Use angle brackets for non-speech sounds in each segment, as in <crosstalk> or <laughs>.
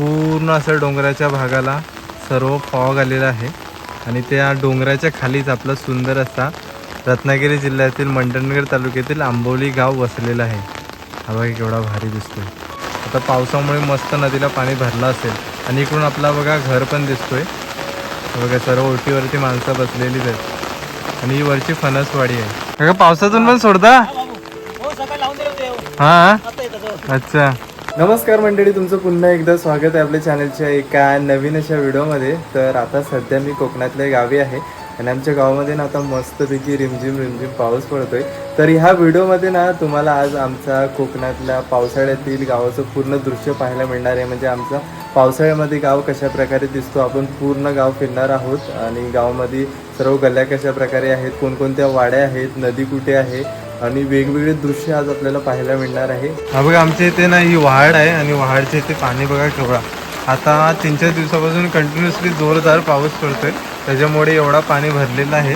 पूर्ण असं डोंगराच्या भागाला सर्व फॉग आलेला आहे. आणि त्या डोंगराच्या खालीच आपला सुंदर असा रत्नागिरी जिल्ह्यातील मंडणगड तालुक्यातील आंबोली गाव वसलेलं आहे. हा बघा केवढा भारी दिसतोय. आता पावसामुळे मस्त नदीला पाणी भरलं असेल. आणि इकडून आपला बघा घर पण दिसतोय. बघा सर्व ओटीवरती माणसं बसलेलीच आहेत. आणि ही वरची फणसवाडी आहे. काका पावसातून पण सोडता? हो हा? अच्छा. नमस्कार मंडळी तुमचं पुन्हा एकदा स्वागत आहे आपल्या चॅनलच्या एका नवीन अशा व्हिडिओमध्ये तर आता सध्या मी कोकणातल्या गावी आहे आणि आमच्या गावामध्ये ना आता मस्तपैकी रिमझिम रिमझिम पाऊस पडतोय. तर ह्या व्हिडिओमध्ये ना तुम्हाला आज आमचा कोकणातल्या पावसाळ्यातील गावाचं पूर्ण दृश्य पाहायला मिळणार आहे. म्हणजे आमचा पावसाळ्यामध्ये गाव कशा प्रकारे दिसतो आपण पूर्ण गाव फिरणार आहोत आणि गावामध्ये सर्व गल्ल्या कशा प्रकारे आहेत कोणकोणत्या वाड्या आहेत नदी कुठे आहे आणि वेगवेगळे दृश्य आज आपल्याला पाहायला मिळणार आहे. हा बघा आमच्या इथे ना ही वहाड आहे आणि वहाडच्या इथे पाणी बघा केवढा. आता तीन चार दिवसापासून कंटिन्युअसली जोरदार पाऊस पडतोय. त्याच्यामुळे एवढा पाणी भरलेलं आहे.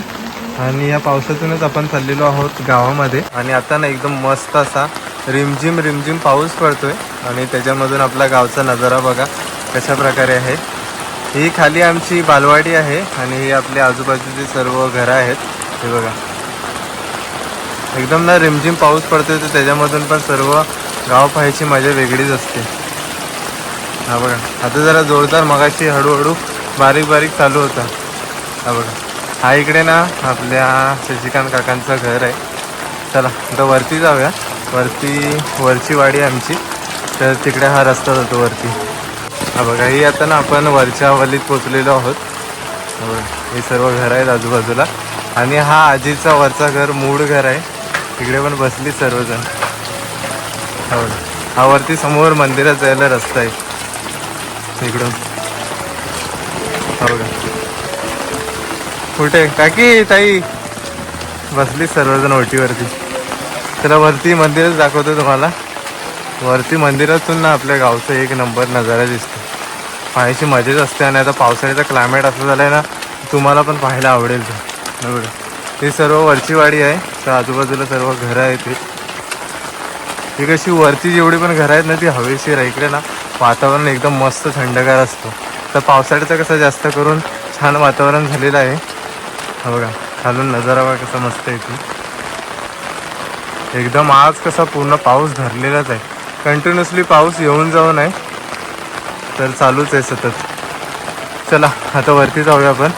आणि या पावसातूनच आपण चाललेलो आहोत गावामध्ये. आणि आता ना एकदम मस्त असा रिमझिम रिमझिम पाऊस पडतोय. आणि त्याच्यामधून आपला गावचा नजारा बघा कशा प्रकारे आहे. ही खाली आमची बालवाडी आहे आणि ही आपले आजूबाजूचे सर्व घरं आहेत. हे बघा. एकदम ना रिमझिम पाऊस पडतोय तर त्याच्यामधून पण सर्व गाव पाहायची मजा वेगळीच असते. हा बघा आता जरा जोरदार मगाशी हळूहळू बारीक बारीक चालू होता. हा बघा हा इकडे ना आपल्या शशिकांत काकांचं घर आहे. चला आता वरती जाऊया. वरती वरची वाडी आमची तर तिकडे हा रस्ता जातो वरती. हा बघा ही आता ना आपण वरच्या वलीत पोचलेलो आहोत. हे सर्व घर आहेत आजूबाजूला. आणि हा आजीचा वरचा घर मूळ घर आहे. तिकडे पण बसली सर्वजण. हा. हा वरती समोर मंदिरात जायला रस्ता आहे. इकडून. हा कुठे? काकी ताई. बसली सर्वजण ओटीवरती. त्याला वरती मंदिरच दाखवतो तुम्हाला. वरती मंदिरातून ना आपल्या गावचा एक नंबर नजारा दिसतो. पाहायची मजाच असते आणि आता पावसाळ्याचं क्लायमेट असं झालं आहे ना तुम्हाला पण पाहायला आवडेल ते. बघा ही सर्व वरची वाडी आहे. तर आजूबाजूला सर्व घरं आहेत ही. कशी वरती जेवढी पण घरं आहेत ना ती हवेशीर आहे. इकडे ना वातावरण एकदम मस्त थंडगार असतो. तर पावसाळ्याचं कसं जास्त करून छान वातावरण झालेलं आहे. हा बघा खालून नजारा बघा कसा मस्त येतो एकदम आज कसा पूर्ण पाऊस धरलेलाच आहे. कंटिन्युअसली पाऊस येऊन जाऊन आहे. तर चालूच आहे सतत. चला आता वरती जाऊया आपण.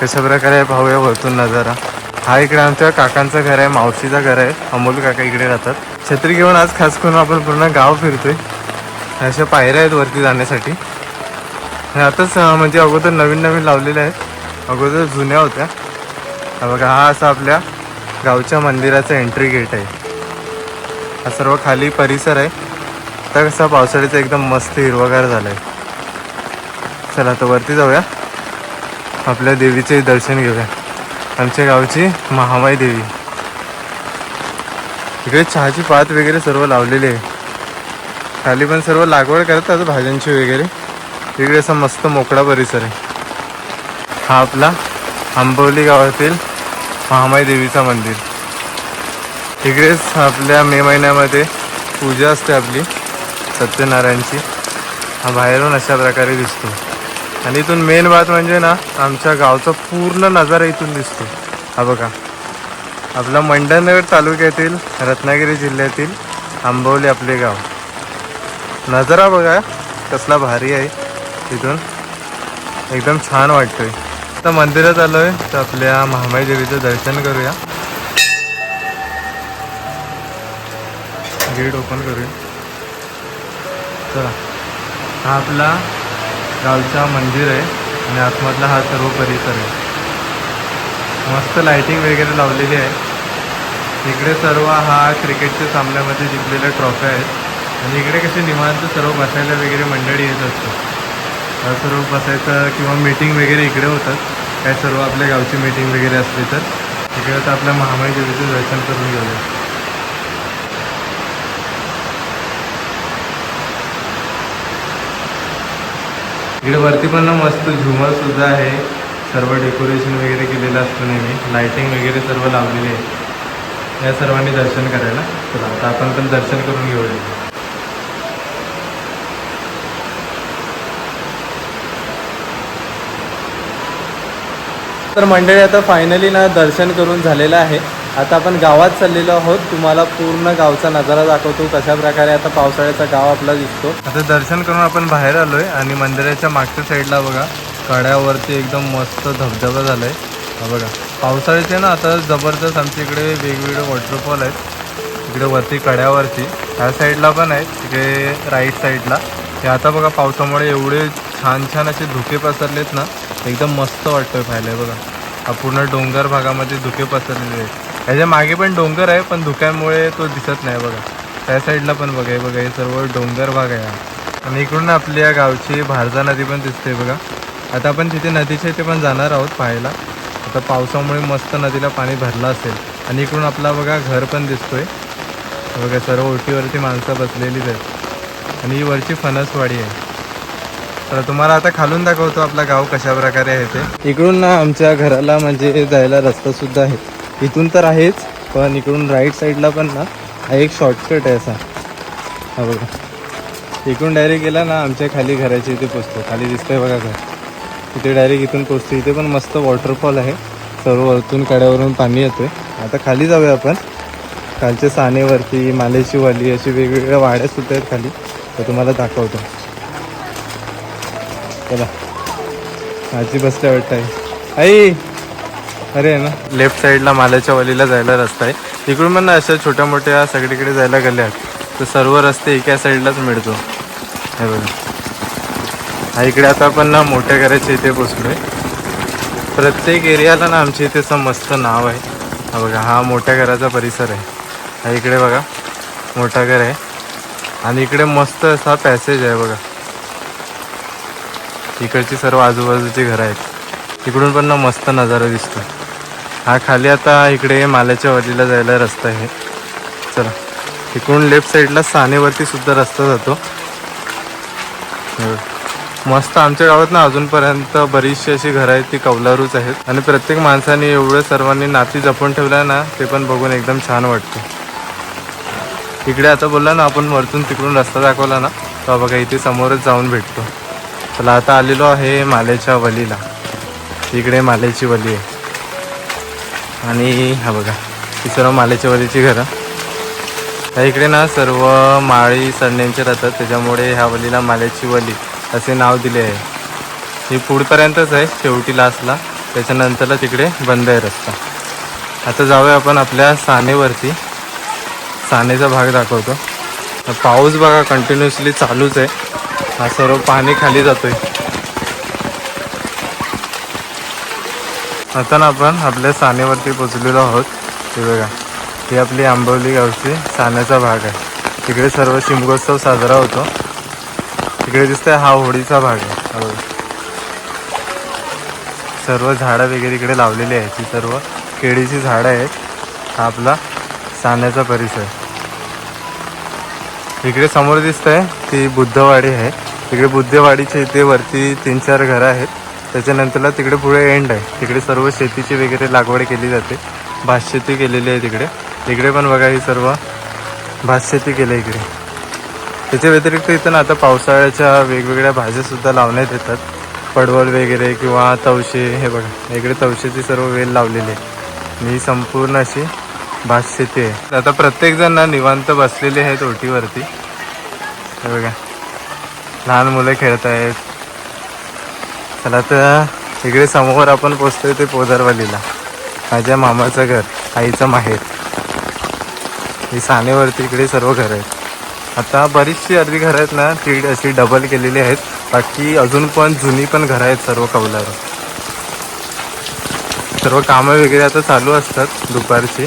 कशा प्रकारे पाहूया वरतून नजारा. हा इकडे आमच्या काकांचं घर आहे मावशीचं घर आहे. अमोल काका इकडे राहतात. छत्री घेऊन आज खास करून आपण पूर्ण गाव फिरतोय. अशा पायऱ्या आहेत वरती जाण्यासाठी. आताच म्हणजे अगोदर नवीन नवीन लावलेल्या आहेत. अगोदर जुन्या होत्या. बघा हा असा आपल्या गावच्या मंदिराचा एंट्री गेट आहे. हा सर्व खाली परिसर आहे. तर कसा पावसाळ्याचा एकदम मस्त हिरवागार झाला आहे चला आता वरती जाऊया. आपल्या देवीचे दर्शन घेऊया. आमच्या गावची महामाई देवी. इकडे चहाची पात वगैरे सर्व लावलेली आहे. खाली पण सर्व लागवड करतात भाज्यांची वगैरे. इकडे असा मस्त मोकळा परिसर आहे. हा आपला आंबवली गावातील महामाई देवीचा मंदिर. इकडेच आपल्या मे महिन्यामध्ये पूजा असते आपली. सत्यनारायणची. हा बाहेरून अशा प्रकारे दिसतो. आणि इथून मेन बात म्हणजे ना आमच्या गावचा पूर्ण नजारा इथून दिसतो. हा बघा. आपला मंडणगड तालुक्यातील रत्नागिरी जिल्ह्यातील आंबवली आपले गाव. नजारा बघा कसला भारी आहे तिथून एकदम छान वाटतोय. आता मंदिरात आहे तर आपल्या महामाई देवीचं दर्शन करूया. गेट ओपन करूया. चला. हा आपला गावचा मंदिर आहे आणि आतमधला हा सर्व परिसर आहे. मस्त लाइटिंग वगैरे लावलेली आहे. इकडे सर्व हा क्रिकेटच्या सामन्यामध्ये जिंकलेल्या ट्रॉफ्या आहेत. आणि इकडे कसे निवांत सर्व बसायला वगैरे मंडळी येत असतो हा सर्व बसायचं किंवा मीटिंग वगैरे इकडे होतात. काय सर्व आपल्या गावची मीटिंग वगैरे असली तर. इकडे तर आपल्या महामाई देवीचं दर्शन करून घेऊया. इकडे वरती पण ना मस्त झुमरसुद्धा आहे. सर्व डेकोरेशन वगैरे केलेलं असतो नेहमी. लायटिंग वगैरे सर्व लावलेली आहे. या सर्वांनी दर्शन करायला. तर आता आपण पण दर्शन करून घेऊया. तर मंडळी आता फायनली ना दर्शन करून झालेलं आहे. आता आपण गावात चाललेलो आहोत. तुम्हाला पूर्ण गावचा नजारा दाखवतो. कशा प्रकारे आता पावसाळ्याचा गाव आपला दिसतो. आता दर्शन करून आपण बाहेर आलोय आणि मंदिराच्या मागच्या साईडला बघा कड्यावरती एकदम मस्त धबधबा झालाय. आहे बघा. पावसाळ्याचे ना आता जबरदस्त आमच्या इकडे वेगवेगळे वॉटरफॉल आहेत. इकडे वरती कड्यावरती. ह्या साईडला पण आहेत. तिकडे राईट साईडला हे आता बघा पावसामुळे एवढे छान छान असे धुके पसरलेत ना एकदम मस्त वाटतोय पाहायला. बघा. हा पूर्ण डोंगर भागामध्ये धुके पसरलेले आहेत. ह्याच्या मागे पण डोंगर आहे पण धुक्यामुळे तो दिसत नाही बघा. त्या साईडला पण बघा हे बघा हे सर्व डोंगर भाग आहे आणि इकडून आपल्या गावची भारजा नदी पण दिसते बघा. आता आपण तिथे नदीच्या इथे पण जाणार आहोत पाहायला. आता पावसामुळे मस्त नदीला पाणी भरलं असेल. आणि इकडून आपला बघा घर पण दिसतोय. बघा सर्व ओटीवरती माणसं बसलेलीच आहेत. आणि ही वरची फणसवाडी आहे. तर तुम्हाला आता खालून दाखवतो आपला गाव कशा प्रकारे आहे ते. इकडून ना आमच्या घराला म्हणजे जायला रस्ता सुद्धा आहे. इथून तर आहेच पण इकडून राईट साईडला पण ना हा एक शॉर्टकट आहे असा. हा बघा. इकडून डायरेक्ट गेला ना आमच्या खाली घराच्या इथे पोचतो. खाली दिसतंय बघा घर. तिथे डायरेक्ट इथून पोचतो. इथे पण मस्त वॉटरफॉल आहे. सर्व वरतून कड्यावरून पाणी येतोय. आता खाली जाऊया आपण. खालच्या सानेवरती मालेची वाली अशी वेगवेगळ्या वाड्या सुद्धा आहेत खाली. तर तुम्हाला दाखवतो. चला. आजी बसल्या वाटत आहे आई! अरे ना लेफ्ट साईडला मालाच्या वलीला जायला रस्ता आहे. इकडून पण अशा छोट्या मोठ्या सगळीकडे जायला गेल्या आहेत. तर सर्व रस्ते एका साईडलाच मिळतो. हे बघा. हा इकडे आता आपण ना मोठ्या घराच्या इथे पोचलोय. प्रत्येक एरियाला ना आमच्या इथे असं मस्त नाव आहे. हा बघा हा मोठ्या घराचा परिसर आहे. हा इकडे बघा. मोठा घर आहे. आणि इकडे मस्त असा पॅसेज आहे बघा. इकडची सर्व आजूबाजूची घरं आहेत. तिकडून पण ना मस्त नजारा दिसतो हा खाली आता इकडे माल्याच्या वलीला जायला रस्ता आहे. चला. इकडून लेफ्ट साईडला सानेवरती सुद्धा रस्ता जातो. मस्त आमच्या गावात ना अजूनपर्यंत बरीचशी अशी घरं आहेत ती कौलारूच आहेत. आणि प्रत्येक माणसाने एवढं सर्वांनी नाती जपून ठेवलं ना ते पण बघून एकदम छान वाटतं. इकडे आता बोलला ना आपण वरतून तिकडून रस्ता दाखवला ना तर बघा इथे समोरच जाऊन भेटतो. चला आता आलेलो आहे मालेच्या वलीला. इकडे मालेची वली आहे. आणि हा बघा ही सर्व मालेच्या वलीची घरं. ह्या इकडे ना सर्व माळी सडण्यांचे राहतात त्याच्यामुळे ह्या वलीला मालेची वली असे नाव दिले आहे. ही पुढपर्यंतच आहे शेवटी लास्टला त्याच्यानंतरला तिकडे बंद आहे रस्ता. आता जाऊया आपण आपल्या सानेवरती. सानेचा भाग दाखवतो. पाऊस बघा कंटिन्युअसली चालूच आहे. हा सर्व पाणी खाली जातो आहे आता ना आपण आपल्या सानेवरती पोचलेलो आहोत. हे बघा ही आपली आंबवली गावची साण्याचा भाग आहे. तिकडे सर्व शिमगोत्सव साजरा होतो. तिकडे दिसतंय हा होळीचा भाग आहे. सर्व झाडं वगैरे इकडे लावलेली आहेत. ती सर्व केळीची झाडं आहेत. हा आपला साण्याचा परिसर. इकडे समोर दिसतंय ती बुद्धवाडी आहे. तिकडे बुद्धवाडीच्या इथे वरती तीन चार घरं आहेत. त्याच्यानंतरला तिकडे पुढे एंड आहे. तिकडे सर्व शेतीची वगैरे लागवड केली जाते. भातशेती केलेली आहे तिकडे. तिकडे पण बघा ही सर्व भातशेती केली आहे इकडे. त्याच्या व्यतिरिक्त इथं ना आता पावसाळ्याच्या वेगवेगळ्या भाज्यासुद्धा लावण्यात येतात. पडवल वगैरे किंवा तवशे हे बघा. इकडे तवशेची सर्व वेल लावलेली आहे. मी ही संपूर्ण अशी भातशेती आहे. आता प्रत्येकजण ना निवांत बसलेले आहेत ओटीवरती. हे बघा. लहान मुलं खेळत आहेत. चला तर इकडे समोर आपण पोचतोय ते पोदरवालीला. माझ्या मामाचं घर आईचं माहेर. ही सानेवरती इकडे सर्व घरं आहेत. आता बरीचशी अर्धी घरं आहेत ना ती अशी डबल केलेली आहेत. बाकी अजून पण जुनी पण घरं आहेत सर्व कौलार. सर्व कामं वगैरे आता चालू असतात दुपारची.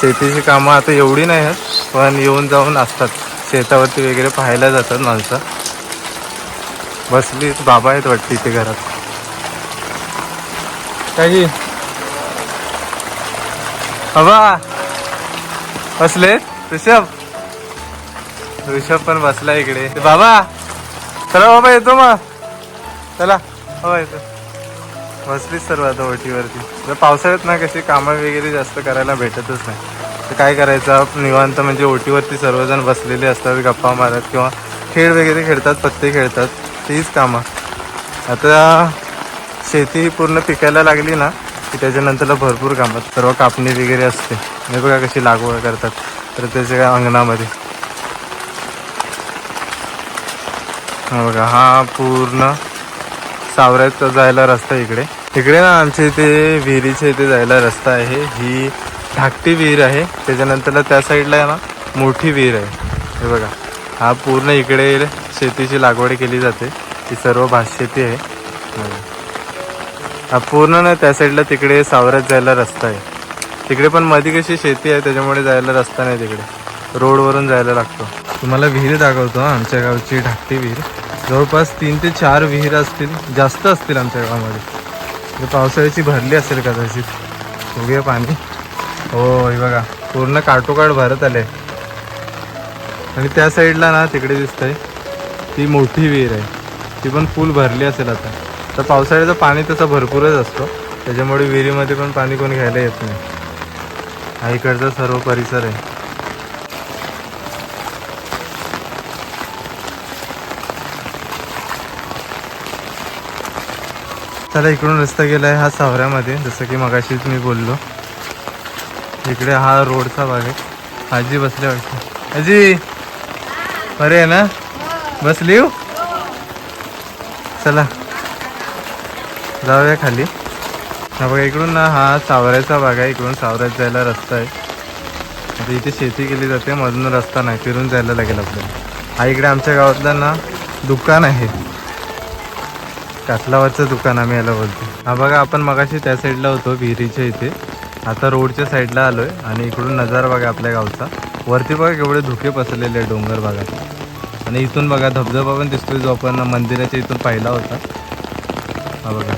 शेतीची कामं आता एवढी नाही आहेत पण येऊन जाऊन असतात. शेतावरती वगैरे पाहायला जातात माणसं. बसली बाबा आहेत वाटते इथे घरात. काही? बाबा बसले? ऋषभ? ऋषभ पण बसला इकडे. ते बाबा चला बाबा येतो मग. चला हो येतो. बसलीच सर्व आता ओटीवरती. जर पावसाळ्यात ना कशी कामं वगैरे जास्त करायला भेटतच नाही. तर काय करायचं? निवांत म्हणजे ओटीवरती सर्वजण बसलेले असतात गप्पा मारत किंवा खेळ वगैरे खेळतात पत्ते खेळतात. तीच कामं. आता शेती पूर्ण पिकायला लागली ना की त्याच्यानंतरला भरपूर कामं. सर्व कापणी वगैरे असते. हे बघा कशी लागवड करतात. तर त्याच्या अंगणामध्ये. बघा हा पूर्ण सावऱ्यात जायला रस्ता इकडे. इकडे ना आमच्या इथे विहिरीच्या इथे जायला रस्ता आहे. ही धाकटी विहीर आहे. त्याच्यानंतरला त्या साईडला आहे ना मोठी विहीर आहे. हे बघा हा पूर्ण इकडे शेतीची लागवड केली जाते. ही सर्व भातशेती आहे. पूर्ण ना त्या साईडला तिकडे सावरात जायला रस्ता आहे. तिकडे पण मध्ये कशी शेती आहे त्याच्यामुळे जायला रस्ता नाही तिकडे. रोडवरून जायला लागतो. तुम्हाला विहीर दाखवतो आमच्या गावची ढाकटी विहीर. जवळपास तीन ते चार विहीर असतील जास्त असतील आमच्या गावामध्ये. म्हणजे पावसाळ्याची भरली असेल कदाचित. बघूया पाणी. हो हे बघा पूर्ण काटोकाट भरत आले आणि त्या साईडला ना तिकडे दिसतंय ती मोठी विहीर आहे. ती पण फुल भरली असेल आता. तर पावसाळ्याचं पाणी तसं भरपूरच असतो. त्याच्यामुळे विहिरीमध्ये पण पाणी कोणी घ्यायला येत नाही. हा इकडचा सर्व परिसर आहे. चला इकडून रस्ता गेला आहे हा सावऱ्यामध्ये. जसं की मगाशीच मी बोललो. इकडे हा रोडचा भाग आहे. आजी बसल्या वाटतं. आजी! अरे आहे ना? बसली हो? चला. जाऊया खाली. हा बघा इकडून ना हा सावऱ्याचा भाग आहे. इकडून सावऱ्यात जायला रस्ता आहे. आता इथे शेती केली जाते मधून रस्ता नाही फिरून जायला लागेल आपल्याला. हा इकडे आमच्या गावातलं ना दुकान आहे. कातलावरचं दुकान आम्ही याला बोलतो. हा बघा आपण मगाशी त्या साईडला होतो विहिरीच्या इथे. आता रोडच्या साईडला आलोय आणि इकडून नजारा बघा आपल्या गावचा. वरती बघा केवढे धुके पसरलेले आहे डोंगर भागात. आणि इथून बघा धबधबा पण दिसतोय जो आपण मंदिराच्या इथून पाहिला होता. हा बघा.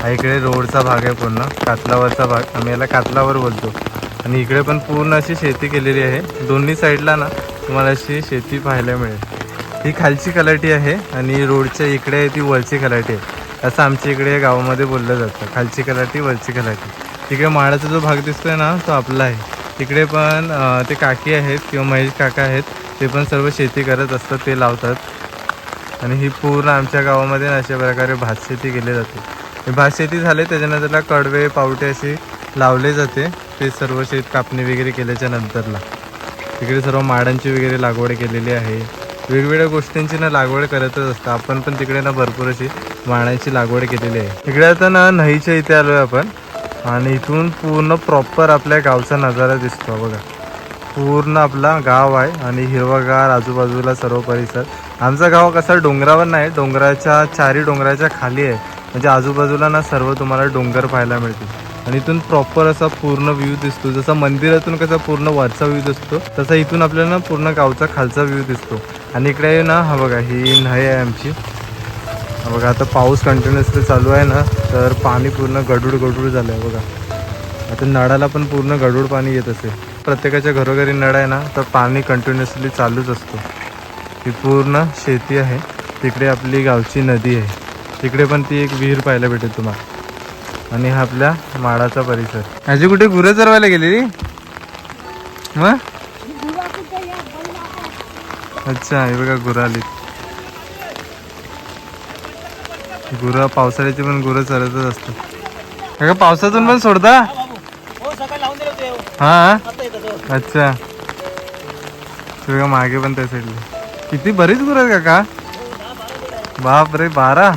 हा इकडे रोडचा भाग आहे पूर्ण कातलावरचा भाग. आम्ही याला कातलावर बोलतो. आणि इकडे पण पूर्ण अशी शेती केलेली आहे. दोन्ही साईडला ना तुम्हाला अशी शेती पाहायला मिळेल. ही खालची कलाटी आहे आणि रोडच्या इकडे आहे ती वरची कलाटी आहे. असं आमच्या इकडे गावामध्ये बोललं जातं. खालची कलाटी वरची कलाटी. तिकडे माडाचा जो भाग दिसतोय ना तो आपला आहे. तिकडे पण ते काकी आहेत किंवा महेश काका आहेत. ते पण सर्व शेती करत असतात ते लावतात. आणि ही पूर्ण आमच्या गावामध्ये ना अशा प्रकारे भातशेती केली जाते. भात भातशेती झाली त्याच्यानंतरला कडवे पावटे असे लावले जाते. ते सर्व शेत कापणी वगैरे केल्याच्या नंतरला. तिकडे सर्व माडांची वगैरे लागवड केलेली आहे. वेगवेगळ्या गोष्टींची ना लागवड करतच असतं आपण पण तिकडे ना भरपूर अशी माडांची लागवड केलेली आहे. तिकडे आता ना नहीच्या इथे आलोय आपण. आणि इथून पूर्ण प्रॉपर आपल्या गावचा नजारा दिसतो बघा. पूर्ण आपला गाव आहे आणि हिरवागार आजूबाजूला सर्व परिसर. आमचा गाव कसा डोंगरावर नाही डोंगराच्या चारी डोंगराच्या खाली आहे. म्हणजे आजूबाजूला ना सर्व तुम्हाला डोंगर पाहायला मिळतील. आणि इथून प्रॉपर असा पूर्ण व्ह्यू दिसतो. जसं मंदिरातून कसा पूर्ण वरचा व्ह्यू दिसतो तसा इथून आपल्याला ना पूर्ण गावचा खालचा व्ह्यू दिसतो. आणि इकडे ना हा बघा ही नाही आहे आमची. बघा आता पाऊस कंटिन्युअसली चालू आहे ना तर पाणी पूर्ण गडूड गडूड झालं आहे बघा. आता नळाला पण पूर्ण गडूड पाणी येत असेल. प्रत्येकाच्या घरोघरी नळ आहे ना तर पाणी कंटिन्युअसली चालूच असतो. ही पूर्ण शेती आहे. तिकडे आपली गावची नदी आहे. तिकडे पण ती एक विहीर पाहायला भेटेल तुम्हाला. आणि हा आपल्या माडाचा परिसर. आजी कुठे गुरं चरवायला गेलेली? मग अच्छा हे बघा गुरं आली गुरं पावसाळ्याची पण गुरं चरतच असतात. का पावसातून पण सोडता? हा. अच्छा. तुझ्या मागे पण त्या साईडला किती बरीच गुरं आहेत काका? बाप रे बारा.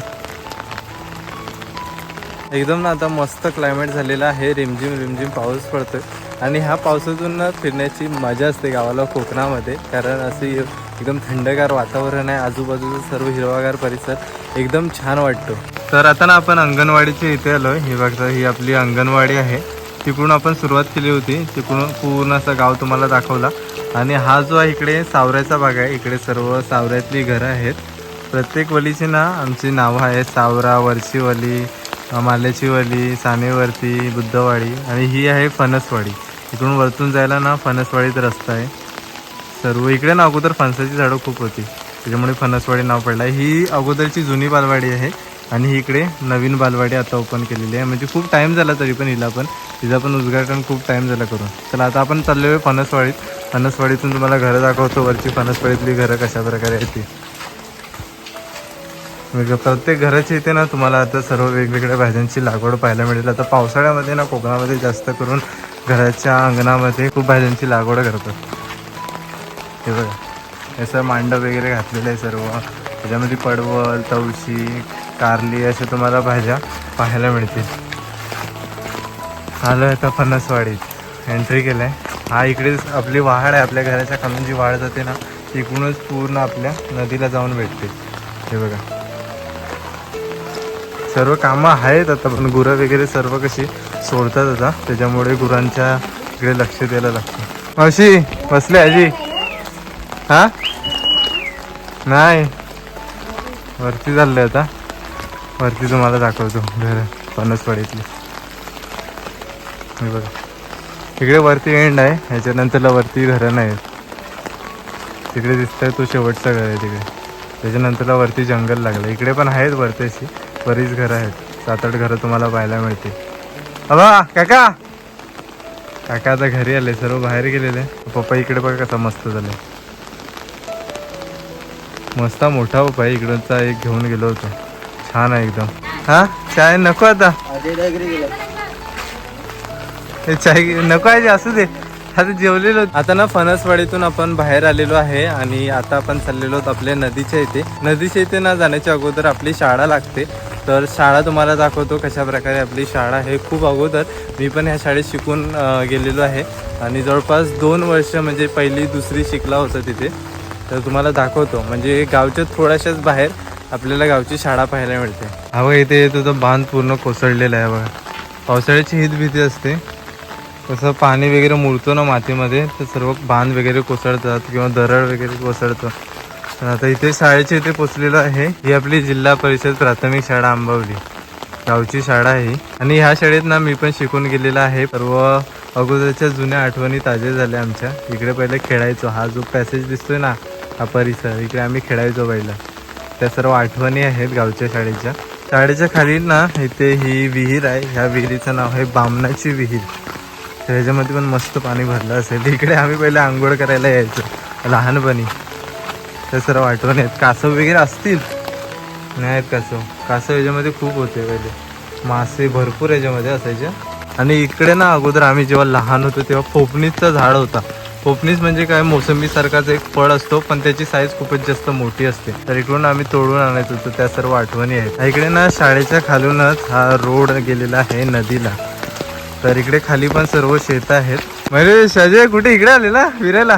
एकदम ना आता मस्त क्लायमेट झालेला आहे. रिमझिम रिमझिम पाऊस पडतोय. आणि ह्या पावसातून ना फिरण्याची मजा असते गावाला कोकणामध्ये. कारण असे एकदम थंडगार वातावरण आहे. आजूबाजूचा सर्व हिरवागार परिसर. एकदम छान वाटतो. तर आता ना आपण अंगणवाडीच्या इथे आलो ही बघता ही आपली अंगणवाडी आहे. तिकडून आपण सुरुवात केली होती. तिकडून पूर्ण असा गाव तुम्हाला दाखवला. आणि हा जो आहे इकडे सावऱ्याचा भाग आहे. इकडे सर्व सावऱ्यातली घरं आहेत. प्रत्येक वलीची ना आमची नावं आहेत. सावरा वरचीवली माल्याची वली सानेवरती बुद्धवाडी आणि ही आहे फणसवाडी. इकडून वरतून जायला ना फणसवाडीत रस्ता आहे. सर्व इकडे ना अगोदर फणसाची झाडं खूप होती. त्याच्यामुळे फणसवाडी नाव पडलं. आहे ही अगोदरची जुनी बालवाडी आहे. आणि ही इकडे नवीन बालवाडी आता ओपन केलेली आहे. म्हणजे खूप टाईम झाला तरी पण हिला पण. तिचा पण उद्घाटन खूप टाईम झाला करून. चला आता आपण चाललो आहे फणसवाडीत. फणसवाडीतून तुम्हाला घरं दाखवतो वरची फणसवाडीतली घरं कशा प्रकारे आहेत ती. वेगळं प्रत्येक घराची इथे ना तुम्हाला. आता सर्व वेगवेगळ्या भाज्यांची लागवड पाहायला मिळेल. आता पावसाळ्यामध्ये ना कोकणामध्ये जास्त करून घराच्या अंगणामध्ये खूप भाज्यांची लागवड करतात. हे बघा. असं मांड वगैरे घातलेलं आहे सर्व. त्याच्यामध्ये पडवल तवशी कारली अशा तुम्हाला भाज्या पाहायला मिळतील. आलो आहे आता फणसवाडीत एंट्री केलं आहे हा इकडेच आपली वाहाड आहे आपल्या घराच्या खालून जी वाढ जाते ना तिकडूनच पूर्ण आपल्या नदीला जाऊन भेटते. हे बघा. सर्व कामं आहेत आता पण गुरं वगैरे सर्व कशी सोडतात आता. त्याच्यामुळे गुरांच्या इकडे लक्ष द्यायला लागतं. अशी बसले आजी? हा? नाही. वरती चाललंय आता. वरती तुम्हाला दाखवतो. घर फणसवाडीतली हे बघा. तिकडे वरती एंड आहे. ह्याच्यानंतरला वरती घरं नाहीत तिकडे दिसतंय तो शेवटचा घर आहे तिकडे. त्याच्यानंतरला वरती जंगल लागलं. इकडे पण आहेत वरती अशी बरीच घरं आहेत. सात आठ घरं तुम्हाला पाहायला मिळतील. अबा काका! काका आता घरी आले. सर्व बाहेर गेलेले. पप्पा इकडे बघा कसा मस्त झाले मस्त मोठा पप्पा आहे. इकडचा एक घेऊन गेलो होतो. छान आहे एकदम. हा? चाय नको आता. चाय नको आहे असू दे. आता जेवलेलो. आता ना फणसवाडीतून आपण बाहेर आलेलो आहे आणि आता आपण चाललेलो आपल्या नदीच्या इथे. नदीच्या इथे ना जाण्याच्या अगोदर आपली शाळा लागते. तर शाळा तुम्हाला दाखवतो कशा प्रकारे आपली शाळा आहे. खूप अगोदर मी पण ह्या शाळेत शिकून गेलेलो आहे. आणि जवळपास दोन वर्ष म्हणजे पहिली दुसरी शिकला होता तिथे. तर तुम्हाला दाखवतो. म्हणजे गावच्या थोड्याशाच बाहेर आपल्याला गावची शाळा पाहायला मिळते. हवं बघा इथे तुझं बांध पूर्ण कोसळलेला आहे बघा. पावसाळ्याची हीच भीती असते. कसं पाणी वगैरे मुरतो ना मातीमध्ये तर सर्व बांध वगैरे कोसळतात किंवा दरड वगैरे कोसळतं. तर आता इथे शाळेच्या इथे पोचलेलो आहे. ही आपली जिल्हा परिषद प्राथमिक शाळा आंबवली. गावची शाळा आहे ही. आणि ह्या शाळेत ना मी पण शिकून गेलेला आहे. सर्व अगोदरच्या जुन्या आठवणी ताज्या झाल्या आमच्या. इकडे पहिले खेळायचो. हा जो पॅसेज दिसतोय ना हा परिसर इकडे आम्ही खेळायचो पहिला. त्या सर्व आठवणी आहेत गावच्या शाळेच्या. शाळेच्या खाली ना इथे ही विहीर आहे. ह्या विहिरीचं नाव आहे बामणाची विहीर. तर ह्याच्यामध्ये पण मस्त पाणी भरलं असेल. इकडे आम्ही पहिले आंघोळ करायला यायचो. लहानपणी. त्या सर्व आठवणी आहेत. कासव वगैरे असतील? नाही आहेत कासव. कासव याच्यामध्ये खूप होते पहिले. मासे भरपूर याच्यामध्ये असायचे. आणि इकडे ना अगोदर आम्ही जेव्हा लहान होतो तेव्हा पोपणीचं झाड होता. पोपणीच म्हणजे काय? मोसंबीसारखाच एक फळ असतो पण त्याची साईज खूपच जास्त मोठी असते. तर इकडून आम्ही तोडून आणायचो. होतो त्या सर्व आठवणी आहेत. इकडे ना शाळेच्या खालूनच हा रोड गेलेला आहे नदीला. तर इकडे खाली पण सर्व शेत आहेत. म्हणजे शाजे कुठे इकडे आलेला? फिरायला?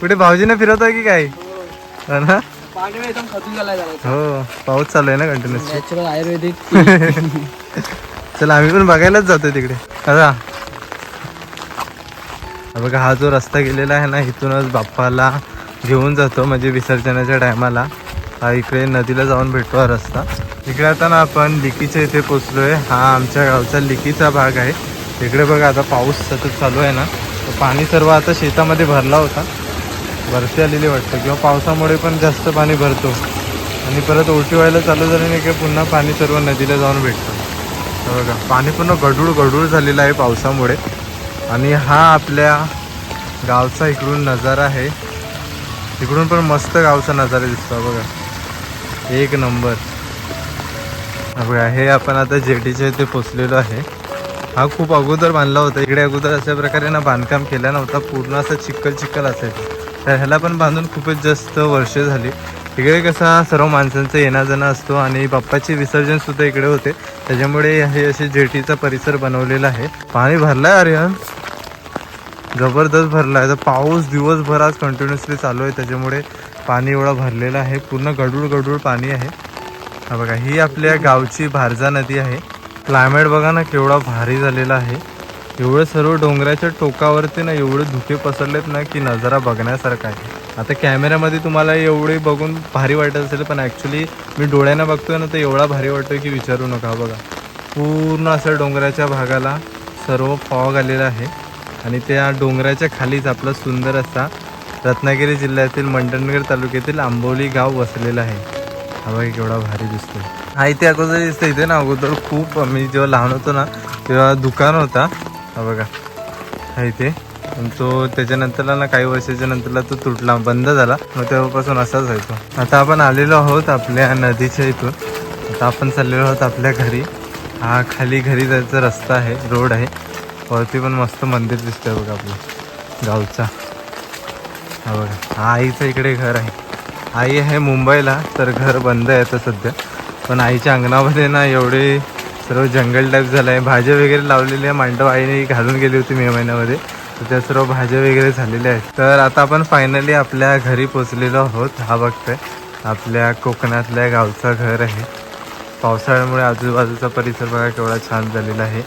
कुठे भाऊजीने फिरवतोय की काय? हो ना? हो पाऊस चालू आहे ना नॅचरल आयुर्वेदिक <laughs> चला आम्ही पण बघायलाच जातोय तिकडे. आता बघा हा जो रस्ता गेलेला आहे ना इथूनच बाप्पाला घेऊन जातो म्हणजे विसर्जनाच्या टायमाला हा इकडे नदीला जाऊन भेटतो हा रस्ता. इकडे आता ना आपण लिकीच्या इथे पोचलोय. हा आमच्या गावचा लिकीचा भाग आहे. इकडे बघा आता पाऊस सतत चालू आहे ना. तर पाणी सर्व आता शेतामध्ये भरला होता. भरती आलेली वाटतं. किंवा पावसामुळे पण जास्त पाणी भरतो. आणि परत ओटी व्हायला चालू झाली नाही की पुन्हा पाणी सर्व नदीला जाऊन भेटतं. बघा पाणी पूर्ण गडूळ गडूळ झालेलं आहे पावसामुळे. आणि हा आपल्या गावचा इकडून नजारा आहे. इकडून पण मस्त गावचा नजारा दिसतो. बघा एक नंबर. बघा हे आपण आता जेटीच्या इथे पोचलेलो आहे. हा खूप अगोदर बांधला होता. इकडे अगोदर अशा प्रकारे ना बांधकाम केला नव्हता. पूर्ण असं चिखल चिखल असायचं. तर ह्याला पण बांधून खूपच जास्त वर्ष झाली. इकडे कसा सर्व माणसांचा येणाजाणं असतो आणि बाप्पाचे विसर्जन सुद्धा इकडे होते. त्याच्यामुळे हे असे जेटीचा परिसर बनवलेला आहे. पाणी भरलाय अरे जबरदस्त भरला आहे तर पाऊस दिवसभर आज कंटिन्युअसली चालू आहे. त्याच्यामुळे पाणी एवढा भरलेलं आहे. पूर्ण गडूळ गडूळ पाणी आहे. हा बघा ही आपल्या गावची भारजा नदी आहे. क्लायमेट बघा ना केवढा भारी झालेला आहे. एवढं सर्व डोंगराच्या टोकावरती ना एवढे धुके पसरलेत ना की नजारा बघण्यासारखा आहे. आता कॅमेऱ्यामध्ये तुम्हाला एवढे बघून भारी वाटत असेल पण ॲक्च्युली मी डोळ्यानं बघतोय ना तर एवढा भारी वाटतोय की विचारू नका बघा. पूर्ण असं डोंगराच्या भागाला सर्व फॉग आलेला आहे. आणि त्या डोंगराच्या खालीच आपला सुंदर असा रत्नागिरी जिल्ह्यातील मंडणगड तालुक्यातील आंबोली गाव वसलेलं आहे. हा बघा केवढा भारी दिसतोय. हा इथे अगोदर दिसतं इथे ना अगोदर खूप मी जेव्हा लहान होतो ना तेव्हा दुकान होता. हा बघा. हा इथे. तो त्याच्यानंतरला ना काही वर्षाच्या नंतरला तो तुटला बंद झाला. मग तेव्हापासून असाच व्हायचो आता आपण आलेलो आहोत आपल्या नदीच्या इथून. आता आपण चाललेलो आहोत आपल्या घरी. हा खाली घरी जायचा रस्ता आहे रोड आहे. वरती पण मस्त मंदिर दिसतंय बघा आपलं. गावचा. हा बघा. हा आईचं इकडे घर आहे. आई आहे मुंबईला तर घर बंद आहे आता सध्या. पण आईच्या अंगणामध्ये ना एवढे सर्व जंगल टाईप झालं आहे भाज्या वगैरे लावलेल्या मांडव आईने घालून गेली होती मे महिन्यामध्ये. तर त्या सर्व भाज्या वगैरे झालेल्या आहेत. तर आता आपण फायनली आपल्या घरी पोचलेलो आहोत. हा बघतोय. आपल्या कोकणातल्या गावचं घर आहे. पावसाळ्यामुळे आजूबाजूचा परिसर बघा केवढा छान झालेला आहे.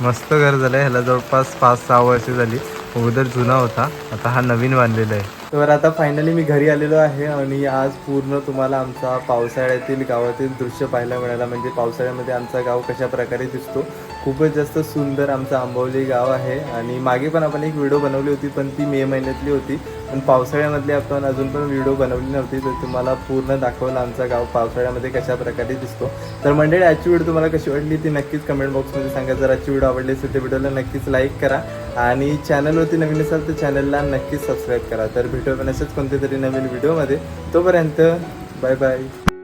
मस्त घर झालं आहे ह्याला जवळपास पाच सहा वर्ष झाली. अगोदर जुना होता. आता हा नवीन बांधलेला आहे. तर आता फायनली मी घरी आलेलो आहे आणि आज पूर्ण तुम्हाला आमचा पावसाळ्यातील गावातील दृश्य पाहायला मिळाला. म्हणजे पावसाळ्यामध्ये आमचा गाव कशा प्रकारे दिसतो. खूपच जास्त सुंदर आमचं आंबवली गाव आहे. आणि मागे पण आपण एक व्हिडिओ बनवली होती पण ती मे महिन्यातली होती. पण पावसाळ्यामधली आपण अजून पण व्हिडिओ बनवली नव्हती तर तुम्हाला पूर्ण दाखवलं आमचा गाव पावसाळ्यामध्ये कशा प्रकारे दिसतो. तर मंडळी आजची व्हिडिओ तुम्हाला कशी वाटली ती नक्कीच कमेंट बॉक्समध्ये सांगा. जर आजची व्हिडिओ आवडली असेल तर व्हिडिओला नक्कीच लाईक करा. आणि चॅनलवरती नवीन असाल तर चॅनलला नक्कीच सबस्क्राईब करा. तर भेटू पण असेच कोणत्या तरी नवीन व्हिडिओमध्ये तोपर्यंत बाय बाय